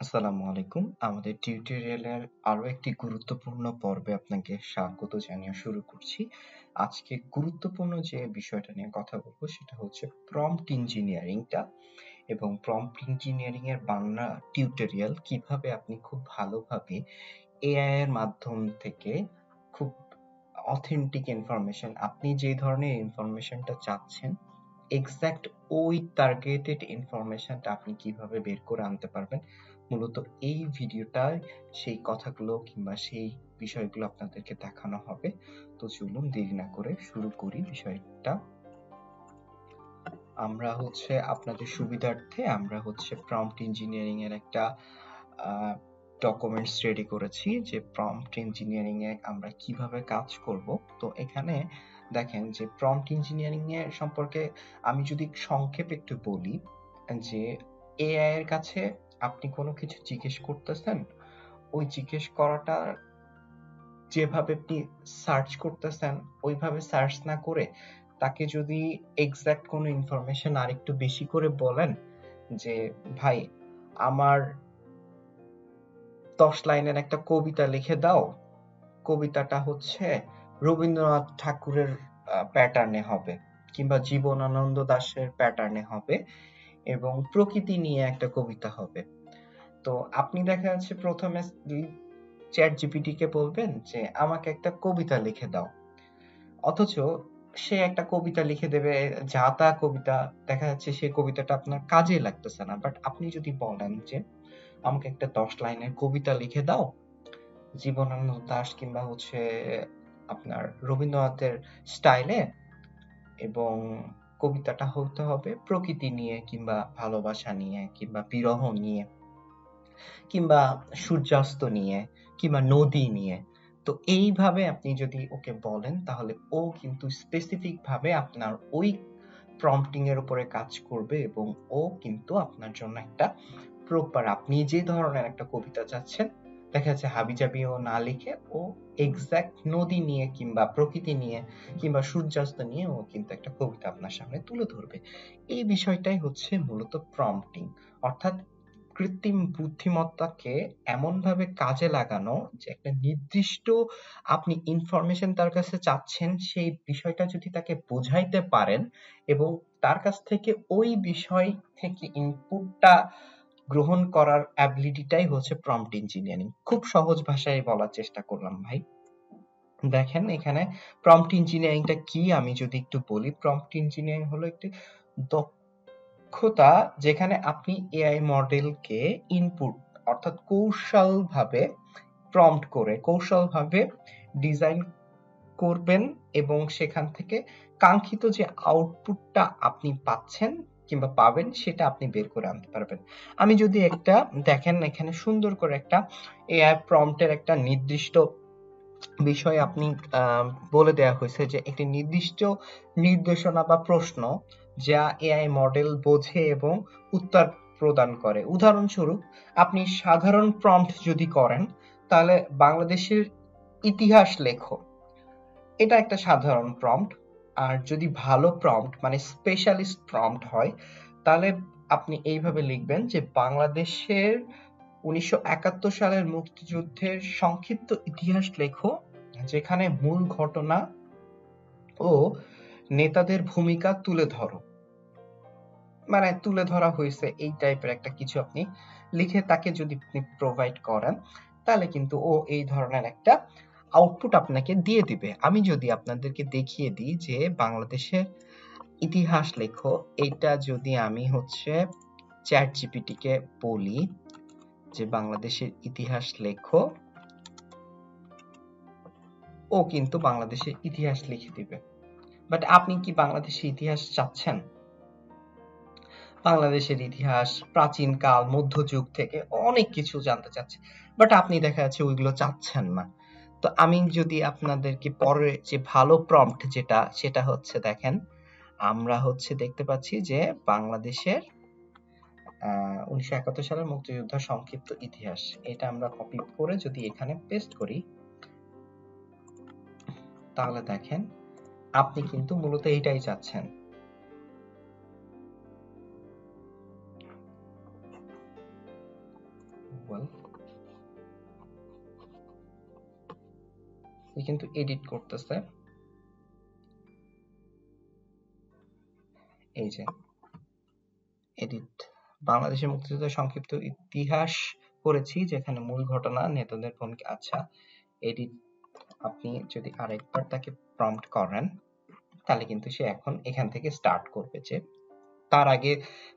আসসালামু আলাইকুম। আমাদের টিউটোরিয়ালের আরও একটি গুরুত্বপূর্ণ পর্বে আপনাকে স্বাগত জানিয়ে শুরু করছি। আজকে গুরুত্বপূর্ণ যে বিষয়টা নিয়ে কথা বলব সেটা হচ্ছে প্রম্পট ইঞ্জিনিয়ারিংটা এবং প্রম্পট ইঞ্জিনিয়ারিং এর বাংলা টিউটোরিয়াল কীভাবে আপনি খুব ভালোভাবে এআই এর মাধ্যম থেকে খুব অথেন্টিক ইনফরমেশন আপনি যে ধরনের ইনফরমেশনটা চাচ্ছেন এক্সাক্ট ওই টার্গেটেড ইনফরমেশনটা আপনি কীভাবে বের করে আনতে পারবেন মূলত এই ভিডিওটায় সেই কথাগুলো কিংবা সেই বিষয়গুলো আপনাদেরকে দেখানো হবে। তো চলুন দেরি না করে শুরু করি বিষয়টা। আমরা হচ্ছে আপনাদের সুবিধার্থে আমরা হচ্ছে প্রম্পট ইঞ্জিনিয়ারিং এর একটা ডকুমেন্টস রেডি করেছি যে প্রম্পট ইঞ্জিনিয়ারিং এ আমরা কীভাবে কাজ করব। তো এখানে দেখেন যে প্রম্পট ইঞ্জিনিয়ারিং এর সম্পর্কে আমি যদি সংক্ষেপে একটু বলি যে এআই এর কাছে আপনি কোনো কিছু জিজ্ঞেস করতেছেন, ওই জিজ্ঞেস করাটা যেভাবে আপনি সার্চ করতেছেন, ওইভাবে সার্চ না করে তাকে যদি এক্সাক্ট কোনো ইনফরমেশন আরেকটু বেশি করে বলেন যে, ভাই, আমার দশ লাইনের একটা কবিতা লিখে দাও। কবিতাটা হচ্ছে রবীন্দ্রনাথ ঠাকুরের প্যাটার্নে হবে কিংবা জীবনানন্দ দাশের প্যাটার্নে হবে। এবং প্রকৃতি নিয়ে একটা কবিতা হবে। তো আপনি দেখা যাচ্ছে প্রথমে চ্যাট জিপিটি কে বলবেন যে, আমাকে একটা কবিতা লিখে দাও। অথচ সে একটা কবিতা লিখে দেবে, যা তা কবিতা, দেখা যাচ্ছে সেই কবিতাটা আপনার কাজে লাগতেছে না। বাট আপনি যদি বলেন যে, আমাকে একটা দশ লাইনের কবিতা লিখে দাও। জীবনানন্দ দাশ কিংবা হচ্ছে আপনার রবীন্দ্রনাথের স্টাইলে এবং কবিতাটা হতে হবে প্রকৃতি নিয়ে কিংবা ভালোবাসা নিয়ে কিংবা বিরহ নিয়ে কিংবা সূর্যাস্ত নিয়ে কিংবা নদী নিয়ে। তো এইভাবে আপনি যদি ওকে বলেন তাহলে ও কিন্তু স্পেসিফিক ভাবে আপনার ওই প্রম্পটিং এর উপরে কাজ করবে এবং ও কিন্তু আপনার জন্য একটা প্রপার আপনি যে ধরনের একটা কবিতা চাচ্ছেন দেখা যাচ্ছে হাবিজাবি ও না লিখে ও এক্সাক্ট নদী নিয়ে কিংবা প্রকৃতি নিয়ে কিংবা সূর্যাস্ত নিয়ে ও কিন্তু একটা কবিতা আপনার সামনে তুলে ধরবে। এই বিষয়টাই হচ্ছে মূলত প্রম্পটিং অর্থাৎ কৃত্রিম বুদ্ধিমত্তাকে এমনভাবে কাজে লাগানো যে একটা নির্দিষ্ট আপনি ইনফরমেশন তার কাছে চাচ্ছেন, সেই বিষয়টা যদি তাকে বোঝাইতে পারেন এবং তার কাছ থেকে ওই বিষয় থেকে ইনপুটটা গ্রহণ করার অ্যাবিলিটিটাই হচ্ছে প্রম্পট ইঞ্জিনিয়ারিং খুব সহজ ভাষায় বলার চেষ্টা করলাম ভাই। দেখেন এখানে প্রম্পট ইঞ্জিনিয়ারিংটা কি? আমি যদি একটু বলি প্রম্পট ইঞ্জিনিয়ারিং হলো একটি দক্ষতা যেখানে আপনি এআই মডেলকে ইনপুট অর্থাৎ কৌশলভাবে প্রম্পট করে, কৌশলভাবে ডিজাইন করবেন এবং সেখান থেকে কাঙ্ক্ষিত যে আউটপুটটা আপনি পাচ্ছেন কিংবা পাবেন, সেটা আপনি বের করে আনতে পারবেন। আমি যদি একটা, দেখেন এখানে সুন্দর করে একটা এআই প্রম্পটের একটা নির্দিষ্ট বিষয় আপনি বলে দেওয়া হয়েছে যে, একটি নির্দিষ্ট নির্দেশনা বা প্রশ্ন যা এআই মডেল বোঝে এবং উত্তর প্রদান করে। উদাহরণস্বরূপ, আপনি সাধারণ প্রম্পট যদি করেন, তাহলে বাংলাদেশের ইতিহাস লেখো। এটা একটা সাধারণ প্রম্পট আর যদি ভালো প্রম্পট মানে স্পেশালিস্ট প্রম্পট হয়, তাহলে আপনি এইভাবে লিখবেন যে বাংলাদেশের উনিশশো একাত্তর সালের মুক্তিযুদ্ধের সংক্ষিপ্ত ইতিহাস লেখো, যেখানে মূল ঘটনা ও নেতাদের ভূমিকা তুলে ধরো। মানে তুলে ধরা হয়েছে এই টাইপের একটা কিছু আপনি লিখে তাকে যদি আপনি প্রোভাইড করেন, তাহলে কিন্তু ও এই ধরনের একটা আউটপুট আপনাকে দিয়ে দিবে। আমি যদি আপনাদেরকে দেখিয়ে দিই যে বাংলাদেশের ইতিহাস লেখো এটা যদি আমি হচ্ছে চ্যাট জিপিটিকে বলি যে বাংলাদেশের ইতিহাস লেখো, ও কিন্তু বাংলাদেশের ইতিহাস লিখে দিবে। বাট আপনি কি বাংলাদেশের ইতিহাস চাচ্ছেন? বাংলাদেশের ইতিহাস, প্রাচীন কাল, মধ্যযুগ থেকে অনেক কিছু জানতে চাচ্ছে বাট আপনি দেখা যাচ্ছে ওইগুলো চাচ্ছেন না। তো আমি যদি আপনাদেরকে পরে যে ভালো প্রম্পট যেটা, সেটা হচ্ছে দেখেন, আমরা হচ্ছে দেখতে পাচ্ছি যে বাংলাদেশের উনিশশো একাত্তর সালের মুক্তিযুদ্ধ সংক্ষিপ্ত ইতিহাস, এটা আমরা কপি করে যদি এখানে পেস্ট করি, তাহলে দেখেন, আপনি কিন্তু মূলত এইটাই চাচ্ছেন। ওয়েল কিন্তু এডিট করতেছে। এই যে এডিট বাংলাদেশের মুক্তিযুদ্ধের সংক্ষিপ্ত ইতিহাস পড়েছি, যেখানে মূল ঘটনা নেতাদের ভূমিকা আচ্ছা এডিট আপনি যদি আরেকবার তাকে প্রম্পট করেন, তাহলে কিন্তু সে এখন এখান থেকে স্টার্ট করবে যে, তার আগে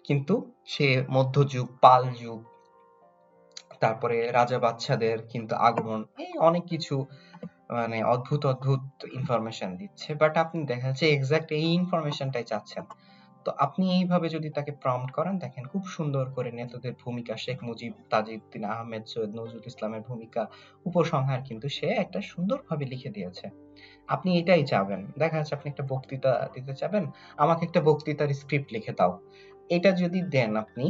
কিন্তু সে মধ্যযুগ পাল যুগ, তারপরে রাজা বাদশাদের কিন্তু আগমন, এই অনেক কিছু মানে অদ্ভুত অদ্ভুত ইনফরমেশন দিচ্ছে বাট আপনি দেখা যাচ্ছে এক্সাক্ট এই ইনফরমেশনটাই চাচ্ছেন। তো আপনি এইভাবে যদি তাকে প্রম্পট করেন, দেখেন খুব সুন্দর করে নেতাদের ভূমিকা, শেখ মুজিব তাজউদ্দিন আহমেদ, সৈয়দ নজরুল ইসলামের ভূমিকা উপসংহার কিন্তু সে একটা সুন্দরভাবে লিখে দিয়েছে। আপনি এটাই চাবেন। দেখা যাচ্ছে আপনি একটা বক্তৃতা দিতে চাবেন, আমাকে একটা বক্তৃতার স্ক্রিপ্ট লিখে দাও। এটা যদি দেন আপনি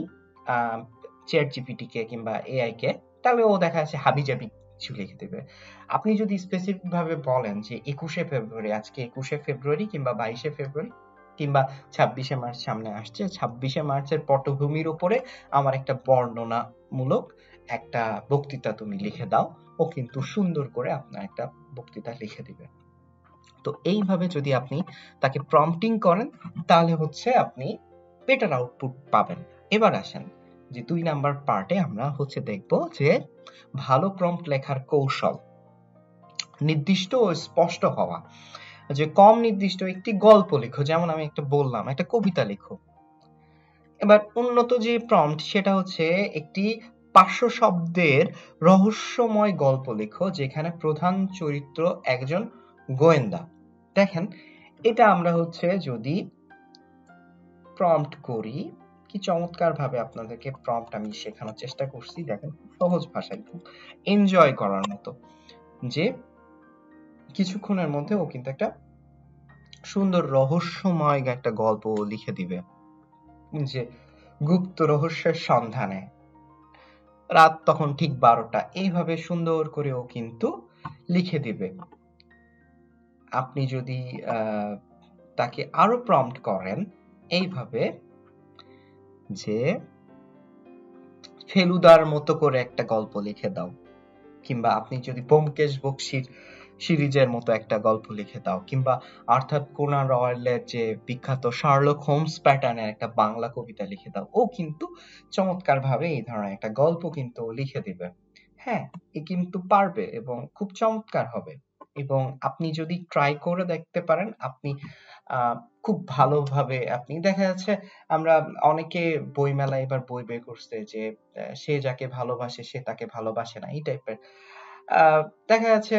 চ্যাট জিপিটি কে কিংবা এআই কে, তাহলে ও দেখা যাচ্ছে হাবিজাবি কিছু লিখে দেবে আপনি যদি স্পেসিফিক ভাবে বলেন যে একুশে ফেব্রুয়ারি, আজকে একুশে ফেব্রুয়ারি কিংবা বাইশে ফেব্রুয়ারি কিংবা ছাব্বিশে মার্চ সামনে আসছে, ছাব্বিশে মার্চের পটভূমির উপরে আমার একটা বর্ণনামূলক একটা বক্তৃতা তুমি লিখে দাও, ও কিন্তু সুন্দর করে আপনার একটা বক্তৃতা লিখে দিবে। তো এইভাবে যদি আপনি তাকে প্রম্পটিং করেন, তাহলে হচ্ছে আপনি বেটার আউটপুট পাবেন। এবার আসেন যে দুই নাম্বার পার্টে আমরা হচ্ছে দেখব যে ভালো প্রম্পট লেখার কৌশল। নির্দিষ্ট ও স্পষ্ট হওয়া। যে কম নির্দিষ্ট একটি গল্প লেখো, যেমন আমি একটা বললাম, একটা কবিতা লেখো। এবার উন্নত যে প্রম্পট সেটা হচ্ছে একটি পাঁচশো শব্দের রহস্যময় গল্প লেখো, যেখানে প্রধান চরিত্র একজন গোয়েন্দা। দেখেন, এটা আমরা হচ্ছে যদি প্রম্পট করি কি চমৎকার ভাবে আপনাদেরকে প্রম্পট আমি শেখানোর চেষ্টা করছি, দেখেন সহজ ভাষায়, খুব এনজয় করার মতো। যে কিছুক্ষণের মধ্যে ও কিন্তু একটা সুন্দর রহস্যময় একটা গল্প লিখে দিবে। যে গুপ্ত রহস্যের সন্ধানে। রাত তখন ঠিক বারোটা, এইভাবে সুন্দর করে ও কিন্তু লিখে দিবে। আপনি যদি তাকে আরও প্রম্পট করেন, এইভাবে যে ফেলুদার মতো করে একটা গল্প লিখে দাও, কিংবা আপনি যদি ব্যোমকেশ বক্সির সিরিজের মতো একটা গল্প লিখে দাও, কিংবা অর্থাৎ কোনান রয়েলের যে বিখ্যাত শার্লক হোমস প্যাটার্নের একটা বাংলা কবিতা লিখে দাও, ও কিন্তু চমৎকার ভাবে এই ধরনের একটা গল্প কিন্তু লিখে দিবে। হ্যাঁ এ কিন্তু পারবে এবং খুব চমৎকার হবে। এবং আপনি যদি ট্রাই করে দেখতে পারেন, আপনি খুব ভালোভাবে আপনি, দেখা যাচ্ছে আমরা অনেকে বইমেলায় এবার বই বের করছে যে সে যাকে ভালোবাসে সে তাকে ভালোবাসে না, এই টাইপের। দেখা যাচ্ছে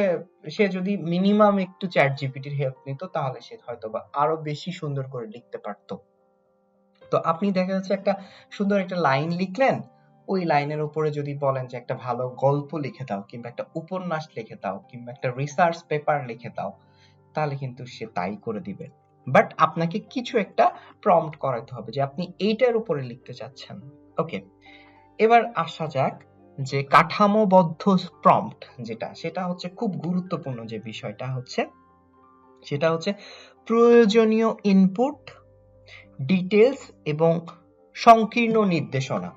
সে যদি মিনিমাম একটু চ্যাট জিপিটির হেল্প নিত, তাহলে সে হয়তো বা আরও বেশি সুন্দর করে লিখতে পারত। তো আপনি দেখা যাচ্ছে একটা সুন্দর একটা লাইন লিখলেন, ওই লাইনের উপরে যদি বলেন যে, একটা ভালো গল্প লিখে দাও, কিংবা একটা উপন্যাস লিখে দাও, কিংবা একটা রিসার্চ পেপার লিখে দাও, তাহলে কিন্তু সে তাই করে দিবে। বাট আপনাকে কিছু একটা প্রম্পট করাতে হবে যে আপনি এইটার উপরে লিখতে চাচ্ছেন। ওকে এবার আসা যাক যে কাঠামোবদ্ধ প্রম্পট যেটা, সেটা হচ্ছে খুব গুরুত্বপূর্ণ যে বিষয়টা হচ্ছে, সেটা হচ্ছে প্রয়োজনীয় ইনপুট ডিটেলস এবং সংকীর্ণ নির্দেশনা।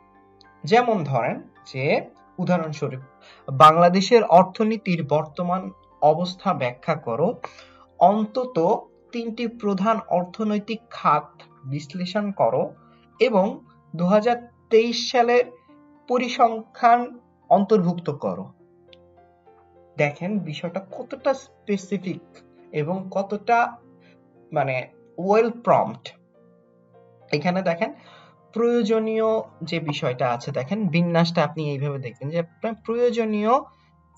যেমন ধরেন যে, উদাহরণস্বরূপ, বাংলাদেশের অর্থনীতির বর্তমান অবস্থা ব্যাখ্যা করো, অন্তত তিনটি প্রধান অর্থনৈতিক খাত বিশ্লেষণ করো এবং দু সালের পরিসংখ্যান অন্তর্ভুক্ত করো। দেখেন বিষয়টা কতটা স্পেসিফিক এবং কতটা মানে ওয়েল প্রম্পট এখানে দেখেন প্রয়োজনীয় যে বিষয়টা আছে, দেখেন বিন্যাসটা আপনি এইভাবে দেখবেন যে প্রয়োজনীয়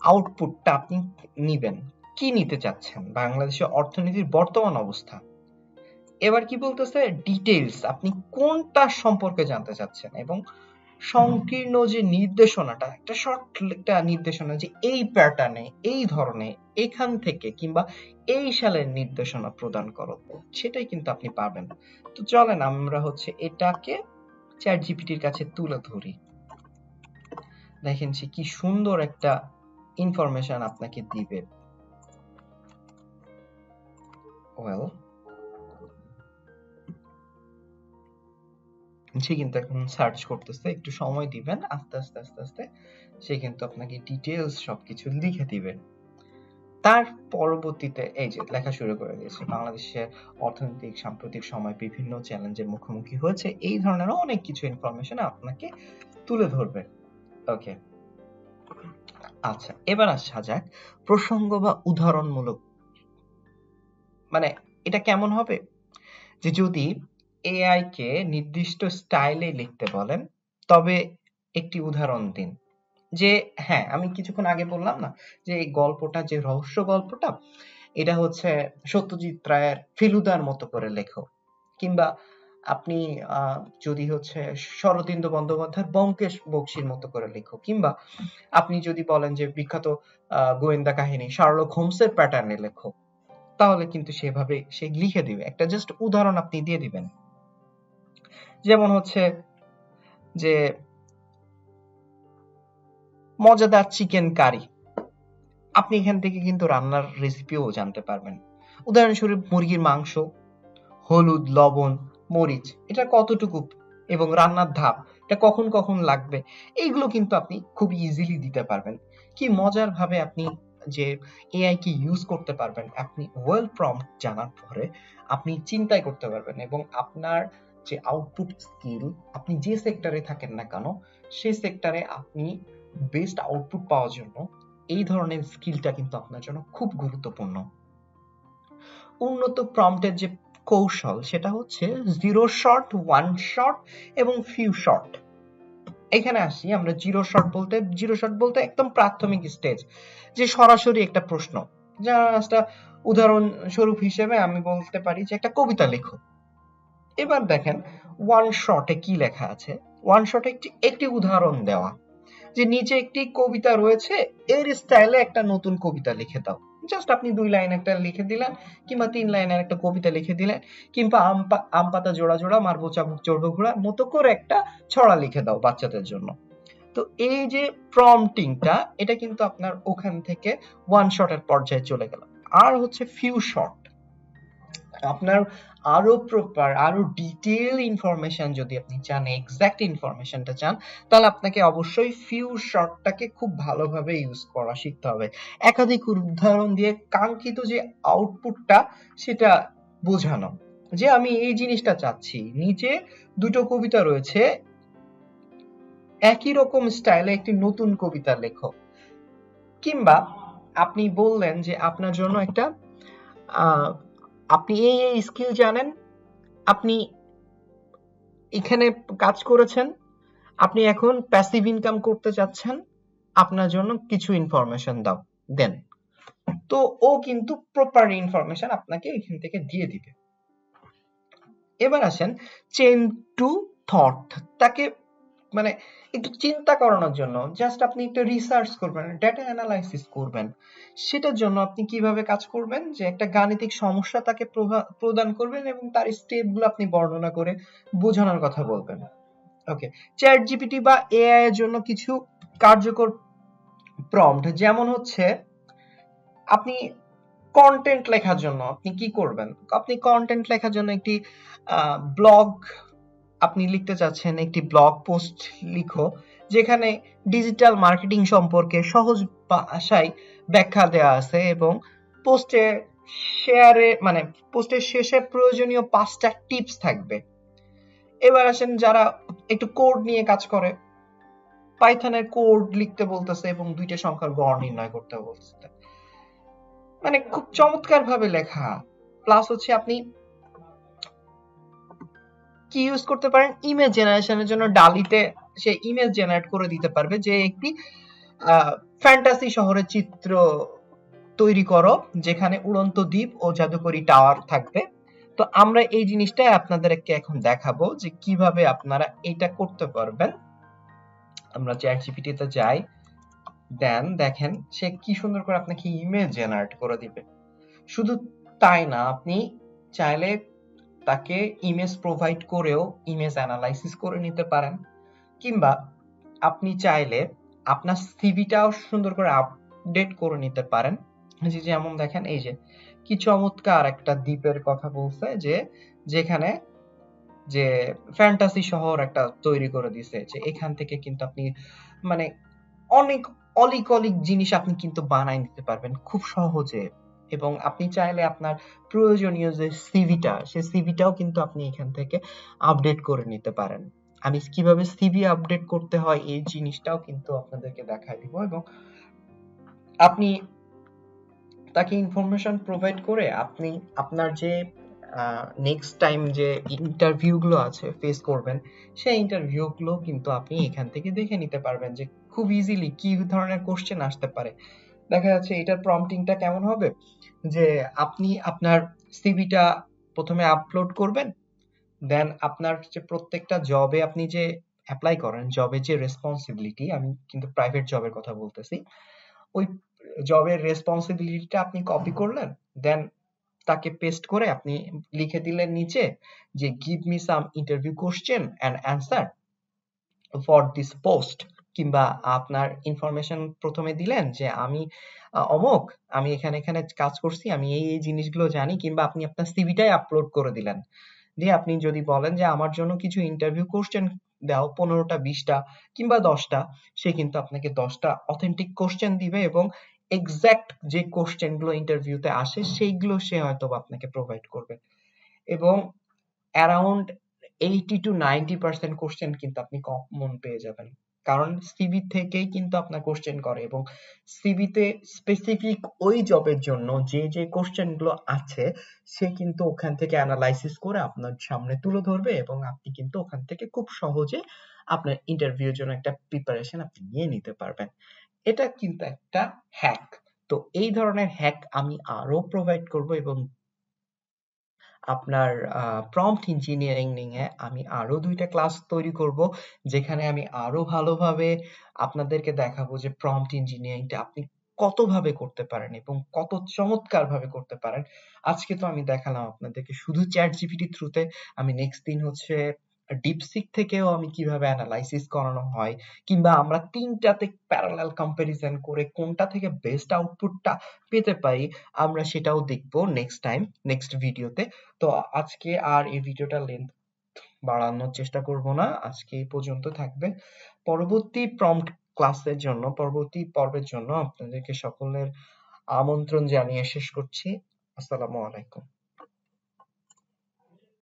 আউটপুটটা আপনি নিবেন। কি নিতে চাচ্ছেন? বাংলাদেশের অর্থনীতির বর্তমান অবস্থা। এবার কি বলতেছে? ডিটেইলস আপনি কোনটা সম্পর্কে জানতে চাচ্ছেন? এবং সংকীর্ণ যে নির্দেশনাটা, একটা শর্ট একটা নির্দেশনা যে এই প্যাটার্নে এই ধরনের এখান থেকে কিংবা এই সালের নির্দেশনা প্রদান করো, সেটাই কিন্তু আপনি পাবেন। তো চলেন আমরা হচ্ছে এটাকে চ্যাট জিপিটির কাছে তুলে ধরি। দেখেন সে কি সুন্দর একটা ইনফরমেশন আপনাকে দিবে। ওয়েল সে কিন্তু এখন সার্চ করতেছে, একটু সময় দিবেন, আস্তে আস্তে আস্তে আস্তে। সে কিন্তু আপনাকে ডিটেলস সবকিছু লিখে দিবে। তার পরবর্তীতে, এই যে লেখা শুরু করে দিয়েছে, বাংলাদেশের অর্থনৈতিক, সাম্প্রতিক সময় বিভিন্ন চ্যালেঞ্জের মুখোমুখি হয়েছে, এই ধরনের অনেক কিছু ইনফরমেশন আপনাকে তুলে ধরবে। ওকে আচ্ছা এবার আসা যাক প্রসঙ্গ বা উদাহরণমূলক মানে এটা কেমন হবে? যে যদি এআই কে নির্দিষ্ট স্টাইলে লিখতে বলেন, তবে একটি উদাহরণ দিন। যে হ্যাঁ আমি কিছুক্ষণ আগে বললাম না, যে এই গল্পটা, যে রহস্য গল্পটা, এটা হচ্ছে সত্যজিৎ রায়ের ফেলুদার মতো করে লেখো। কিংবা আপনি যদি হচ্ছে শরদিন্দু বন্দ্যোপাধ্যায়ের ব্যোমকেশ বক্সির মতো করে লেখো। কিংবা আপনি যদি বলেন যে বিখ্যাত গোয়েন্দা কাহিনী শার্লক হোমসের প্যাটার্নে লেখো। তাহলে কিন্তু সেভাবে সে লিখে দিবে। একটা জাস্ট উদাহরণ আপনি দিয়ে দিবেন। যেমন হচ্ছে যে, মজাদার চিকেন কারি আপনি এখান থেকে কিন্তু রান্নার রেসিপিও জানতে পারবেন। উদাহরণস্বরূপ মুরগির মাংস, হলুদ, লবণ, মরিচ, এটা কতটুকু এবং রান্নার ধাপ, এটা কখন কখন লাগবে, এইগুলো কিন্তু আপনি খুব ইজিলি দিতে পারবেন। কি মজার ভাবে আপনি যে এআই কি ইউজ করতে পারবেন, আপনি ওয়েল প্রম্পট জানার পরে আপনি চিন্তাই করতে পারবেন এবং আপনার যে আউটপুট স্কিল আপনি যে সেক্টরে থাকেন না কেন, সেই সেক্টরে আপনি বেস্ট আউটপুট পাওয়ার জন্য এই ধরনের স্কিলটা কিন্তু আপনার জন্য খুব গুরুত্বপূর্ণ। উন্নত প্রম্পটের যে কৌশল, সেটা হচ্ছে জিরো শট ওয়ান শট এবং ফিউ শট এখানে আসি, আমরা জিরো শট বলতে জিরো শট বলতে একদম প্রাথমিক স্টেজ যে সরাসরি একটা প্রশ্ন। একটা উদাহরণ স্বরূপ হিসেবে আমি বলতে পারি যে একটা কবিতা লেখো। এবার দেখেন ওয়ান শটে কি লেখা আছে? ওয়ান শটে একটি একটি উদাহরণ দেওয়া। যে নিচে একটি কবিতা রয়েছে, এর স্টাইলে একটা নতুন কবিতা লিখে দাও। জাস্ট আপনি দুই লাইন একটা লিখে দিলেন, কিংবা তিন লাইনের একটা কবিতা লিখে দিলেন, কিংবা আম পাতা জোড়া জোড়া মারবো চাবুক চড়বো ঘোড়া, মতো করে একটা ছড়া লিখে দাও বাচ্চাদের জন্য। তো এই যে প্রম্পটিংটা এটা কিন্তু আপনার ওখান থেকে ওয়ান শটের পর্যায়ে চলে গেল। আর হচ্ছে ফিউ শট আপনার আরও প্রপার আরও ডিটেইল ইনফরমেশন যদি আপনি চান এক্সাক্ট ইনফরমেশনটা চান, তাহলে আপনাকে অবশ্যই ফিউ শর্টটাকে খুব ভালোভাবে ইউজ করা শিখতে হবে। একাধিক উদাহরণ দিয়ে কাঙ্ক্ষিত যে আউটপুটটা সেটা বোঝানো। যে আমি এই জিনিসটা চাচ্ছি, নিচে দুটো কবিতা রয়েছে, একই রকম স্টাইলে একটি নতুন কবিতা লেখো কিংবা আপনি বললেন যে আপনার জন্য একটা আপনি এই এই স্কিল জানেন, আপনি এখানে কাজ করেছেন, আপনি এখন প্যাসিভ ইনকাম করতে চাচ্ছেন, আপনার জন্য কিছু ইনফরমেশন দাও, দেন। তো ও কিন্তু প্রপার ইনফরমেশন আপনাকে এখান থেকে দিয়ে দিবে। এবার আসেন চেন টু থট তাকে মানে একটু চিন্তা করানোর জন্য জাস্ট আপনি একটু রিসার্চ করবেন ডেটা অ্যানালাইসিস করবেন। সেটার জন্য আপনি কীভাবে কাজ করবেন? যে একটা গাণিতিক সমস্যা তাকে প্রদান করবেন এবং তার স্টেপগুলো আপনি বর্ণনা করে বোঝানোর কথা বলবেন। ওকে চ্যাট জিপিটি বা এআই এর জন্য কিছু কার্যকর প্রম্পট যেমন হচ্ছে, আপনি কন্টেন্ট লেখার জন্য আপনি কি করবেন? আপনি কন্টেন্ট লেখার জন্য একটি ব্লগ আপনি লিখতে চাচ্ছেন একটি ব্লগ পোস্ট লিখো, যেখানে ডিজিটাল মার্কেটিং সম্পর্কে সহজ ভাষায় ব্যাখ্যা দেওয়া আছে এবং পোস্টে শেয়ারে মানে পোস্টের শেষে প্রয়োজনীয় পাঁচটা টিপস থাকবে। এবার আসেন যারা একটু কোড নিয়ে কাজ করে। পাইথনের কোড লিখতে বলতেছে এবং দুইটা সংখ্যার গড় নির্ণয় করতে বলতেছে। মানে খুব চমৎকার ভাবে লেখা। প্লাস হচ্ছে আপনি কি ইউজ করতে পারেন? ইমেজ জেনারেশনের জন্য ডালিতে সে ইমেজ জেনারেট করে দিতে পারবে যে একটি ফ্যান্টাসি শহরের চিত্র তৈরি করো, যেখানে উড়ন্ত দ্বীপ ও জাদুকরি টাওয়ার থাকবে। তো আমরা এই জিনিসটাই আপনাদেরকে এখন দেখাবো যে কীভাবে আপনারা এটা করতে পারবেন। আমরা চ্যাট জিপিটিতে যাই, দেন দেখেন সে কি সুন্দর করে আপনাকে ইমেজ জেনারেট করে দিবে। শুধু তাই না, আপনি চাইলে তাকে ইমেজ প্রোভাইড করেও ইমেজ অ্যানালাইসিস করে নিতে পারেন। কিংবা আপনি চাইলে আপনার সিভিটাও সুন্দর করে আপডেট করে নিতে পারেন। যে যেমন দেখেন, এই যে কি চমৎকার একটা দ্বীপের কথা বলছে যে যেখানে যে ফ্যান্টাসি শহর একটা তৈরি করে দিছে যে এখান থেকে কিন্তু আপনি মানে অনেক অলিক অলিক জিনিস আপনি কিন্তু বানায় নিতে পারবেন খুব সহজে। এবং আপনি চাইলে আপনার প্রয়োজনীয় যে সিভিটা সে সিভিটাও কিন্তু আপনি এখান থেকে আপডেট করে নিতে পারেন। আমি কীভাবে সিভি আপডেট করতে হয়, এই জিনিসটাও কিন্তু আপনাদেরকে দেখায় দিব এবং আপনি তাকে ইনফরমেশন প্রোভাইড করে আপনি আপনার যে নেক্সট টাইম যে ইন্টারভিউ গুলো আছে ফেস করবেন, সেই ইন্টারভিউ গুলো কিন্তু আপনি এখান থেকে দেখে নিতে পারবেন যে খুব ইজিলি কি ধরনের কোশ্চেন আসতে পারে। দেখা যাচ্ছে এটার প্রম্পটিংটা কেমন হবে? যে আপনি আপনার সিভিটা প্রথমে আপলোড করবেন দেন আপনার যে প্রত্যেকটা জবে আপনি যে অ্যাপ্লাই করেন জবে যে রেসপন্সিবিলিটি আমি কিন্তু প্রাইভেট জবের কথা বলতেছি, ওই জবের রেসপন্সিবিলিটিটা আপনি কপি করলেন দেন তাকে পেস্ট করে আপনি লিখে দিলেন নিচে যে give me some interview question and answer for this post কিংবা আপনার ইনফরমেশন প্রথমে দিলেন যে আমি অমুক, আমি এখানে এখানে কাজ করছি, আমি এই এই জিনিসগুলো জানি, কিংবা আপনি আপনার সিভিটাই আপলোড করে দিলেন। দিয়ে আপনি যদি বলেন যে আমার জন্য কিছু ইন্টারভিউ কোশ্চেন দাও, পনেরোটা, বিশটা, কিংবা দশটা, সে কিন্তু আপনাকে দশটা অথেন্টিক কোশ্চেন দিবে এবং এক্স্যাক্ট যে কোশ্চেনগুলো ইন্টারভিউতে আসে, সেইগুলো সে হয়তো আপনাকে প্রোভাইড করবে। এবং around eighty to ninety percent question কিন্তু আপনি কমন পেয়ে যাবেন। কারণ সিভি থেকেই কিন্তু আপনার কোশ্চেন করে এবং সিভিতে স্পেসিফিক ওই জবের জন্য যে যে কোশ্চেনগুলো আছে, সে কিন্তু ওখান থেকে অ্যানালাইসিস করে আপনার সামনে তুলে ধরবে এবং আপনি কিন্তু ওখান থেকে খুব সহজে আপনার ইন্টারভিউর জন্য একটা প্রিপারেশন আপনি নিয়ে নিতে পারবেন। এটা কিন্তু একটা হ্যাক তো এই ধরনের হ্যাক আমি আরও প্রোভাইড করব এবং আপনার প্রম্পট ইঞ্জিনিয়ারিং নিয়ে আমি আরও দুইটা ক্লাস তৈরি করব, যেখানে আমি আরও ভালোভাবে আপনাদেরকে দেখাবো যে প্রম্পট ইঞ্জিনিয়ারিংটা আপনি কতভাবে করতে পারেন এবং কত চমৎকার ভাবে করতে পারেন। আজকে তো আমি দেখালাম আপনাদেরকে শুধু চ্যাট জিপিটি থ্রুতে আমি নেক্সট দিন হচ্ছে ডিপসিক থেকেও আমি কীভাবে অ্যানালাইসিস করানো হয়, কিংবা আমরা তিনটাতে প্যারালাল কম্পারিজন করে কোনটা থেকে বেস্ট আউটপুটটা পেতে পারি, আমরা সেটাও দেখব নেক্সট টাইম নেক্সট ভিডিওতে তো। আজকে আর এই ভিডিওটা লেন্থ বাড়ানোর চেষ্টা করব না, আজকে এই পর্যন্ত থাকবে পরবর্তী প্রম্পট ক্লাসের জন্য, পরবর্তী পর্বের জন্য আপনাদেরকে সকলের আমন্ত্রণ জানিয়ে শেষ করছি। আসসালামু আলাইকুম।